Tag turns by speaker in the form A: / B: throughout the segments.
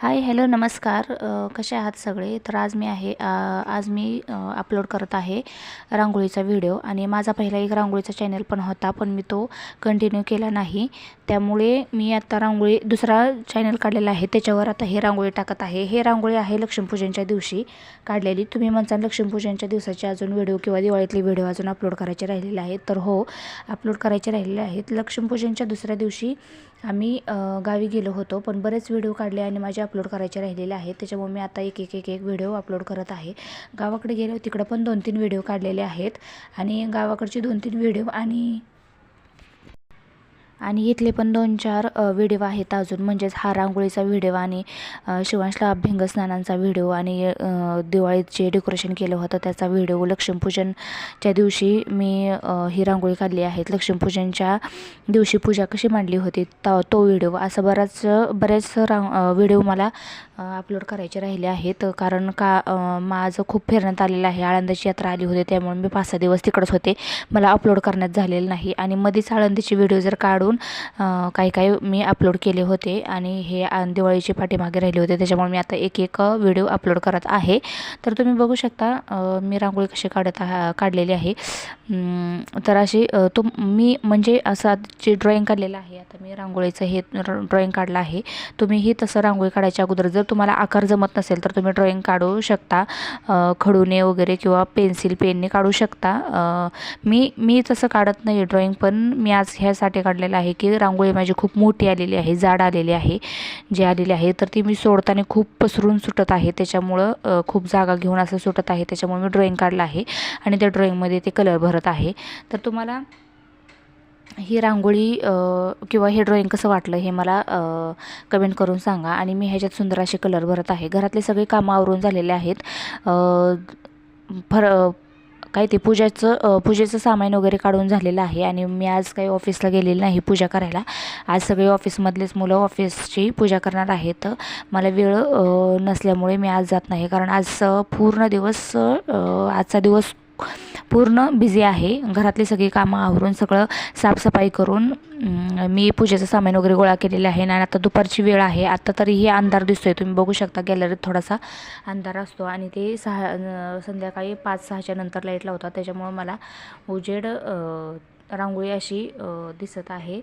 A: Hi hello नमस्कार. कसे आहात सगळे? तर आज मी आहे आज मी अपलोड करत आहे रांगोळीचा व्हिडिओ आणि माझा पहिला एक रांगोळीचा चॅनल पण होता पण मी तो कंटिन्यू केला नाही. त्यामुळे मी आता रांगोळी दुसरा चॅनल काढलेला आहे. त्याच्यावर आता हे रांगोळी टाकत आहे. हे रांगोळी आहे लक्ष्मीपूजनच्या दिवशी काढलेली. तुम्ही म्हणसान लक्ष्मीपूजनच्या दिवसाचे अजून व्हिडिओ किंवा दिवाळीतले व्हिडिओ अजून अपलोड करायचे राहिलेले आहेत. तर हो अपलोड करायचे राहिलेले आहेत. लक्ष्मीपूजनच्या दुसऱ्या दिवशी आम्ही गावी गेलो होतो पण बरेच व्हिडिओ काढले आणि माझे अपलोड करायचे राहिलेले आहेत. त्याच्यामुळे मी आता एक एक एक एक व्हिडिओ अपलोड करत आहे. गावाकडे गेलो तिकडं पण दोन तीन व्हिडिओ काढलेले आहेत. आणि गावाकडचे दोन तीन व्हिडिओ आणि आणि इथले पण दोन चार व्हिडिओ आहेत अजून. म्हणजेच हा रांगोळीचा व्हिडिओ आणि शिवांशला अभ्यंग स्नानांचा व्हिडिओ आणि दिवाळीचे डेकोरेशन केलं होतं त्याचा व्हिडिओ लक्ष्मीपूजनच्या दिवशी मी ही रांगोळी काढली आहेत लक्ष्मीपूजनच्या दिवशी पूजा कशी मांडली होती तो व्हिडिओ. असं बराच बरेच रांग व्हिडिओ मला अपलोड करायचे राहिले आहेत. कारण का माझं खूप फिरण्यात आलेलं आहे. आळंदीची यात्रा आली होती त्यामुळे मी पाच सहा दिवस तिकडंच होते. मला अपलोड करण्यात झालेलं नाही. आणि मध्येच आळंदीचे व्हिडिओ जर काढून काही काही मी अपलोड केले होते आणि हे दिवाळीचे पाठीमागे राहिले होते. त्याच्यामुळे मी आता एक एक व्हिडिओ अपलोड करत आहे. तर तुम्ही बघू शकता मी रांगोळी कशी काढत काढलेली आहे. तर अशी तुम मी म्हणजे असं जे ड्रॉईंग काढलेलं आहे आता मी रांगोळीचं हे ड्रॉईंग काढलं आहे. तुम्हीही तसं रांगोळी काढायच्या अगोदर जर तुम्हाला आकार जमत नसेल तर तुम्ही ड्रॉईंग काढू शकता. खडूने वगैरे किंवा पेन्सिल पेनने काढू शकता. मी मी तसं काढत नाही ड्रॉईंग पण मी आज ह्यासाठी काढलेलं आहे की रांगोळी माझी खूप मोठी आलेली आहे जाड आलेली आहे जी आलेली आहे. तर ती मी सोडताना खूप पसरून सुटत आहे. त्याच्यामुळं खूप जागा घेऊन असं सुटत आहे. त्याच्यामुळे मी ड्रॉईंग काढलं आहे आणि त्या ड्रॉईंगमध्ये ते कलर भरत आहे. तर तुम्हाला ही रांगोळी किंवा हे ड्रॉईंग कसं वाटलं हे मला कमेंट करून सांगा. आणि मी ह्याच्यात सुंदर असे कलर भरत आहे. घरातले सगळे कामं आवरून झालेले आहेत. फर काय ते पूजाचं पूजेचं सामान वगैरे काढून झालेलं आहे आणि मी आज काही ऑफिसला गेलेली नाही पूजा करायला. आज सगळे ऑफिसमधलेच मुलं ऑफिसची पूजा करणार आहेत. मला वेळ नसल्यामुळे मी आज जात नाही. कारण आज पूर्ण दिवस आजचा दिवस पूर्ण बिझी आहे. घरातली सगळी कामं आवरून सगळं साफसफाई करून मी पूजेचं सामान वगैरे गोळा केलेलं आहे. आणि आता दुपारची वेळ आहे. आता तरीही अंधार दिसतोय. तुम्ही बघू शकता गॅलरीत थोडासा अंधार असतो. आणि ते सहा संध्याकाळी पाच सहाच्या नंतर लाइट लावतात. त्याच्यामुळं मला उजेड रांगोळी अशी दिसत आहे.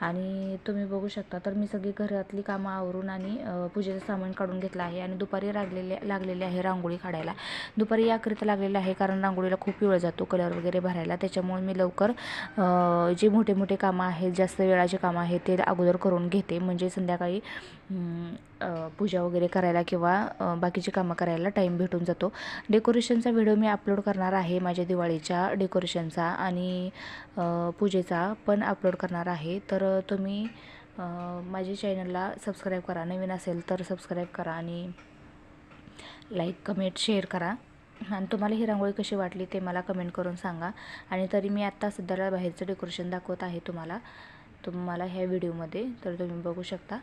A: आणि तुम्ही बघू शकता तर मी सगळी घरातली कामं आवरून आणि पूजेचं सामान काढून घेतलं आहे आणि दुपारी लागलेले लागलेले आहे रांगोळी काढायला. दुपारी याकरिता लागलेलं आहे कारण रांगोळीला खूप वेळ जातो कलर वगैरे भरायला. त्याच्यामुळे मी लवकर जे मोठे मोठे कामं आहेत जास्त वेळाचे कामं आहेत ते अगोदर करून घेते. म्हणजे संध्याकाळी पूजा वगैरे करायला किंवा बाकीची कामं करायला टाईम भेटून जातो. डेकोरेशनचा व्हिडिओ मी अपलोड करणार आहे माझ्या दिवाळीच्या डेकोरेशनचा आणि पूजेचा पण अपलोड करणार आहे. तर तुम्ही माझ्या चॅनलला सबस्क्राईब करा. नवीन असेल तर सबस्क्राईब करा आणि लाईक कमेंट शेअर करा. आणि तुम्हाला ही रांगोळी कशी वाटली ते मला कमेंट करून सांगा. आणि तरी मी आत्ता सध्याला बाहेरचं डेकोरेशन दाखवत आहे तुम्हाला. तुम्हाला ह्या व्हिडिओमध्ये तर तुम्ही बघू शकता.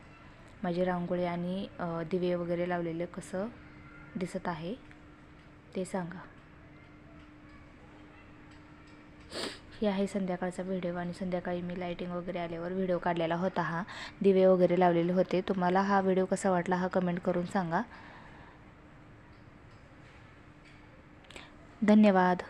A: माझी रांगोळी आणि दिवे वगैरे लावलेले कसं दिसत आहे ते सांगा. हे आहे संध्याकाळचा व्हिडिओ आणि संध्याकाळी मी लाईटिंग वगैरे आल्यावर व्हिडिओ काढलेला होता हा. दिवे वगैरे लावलेले होते. तुम्हाला हा व्हिडिओ कसा वाटला हा कमेंट करून सांगा. धन्यवाद.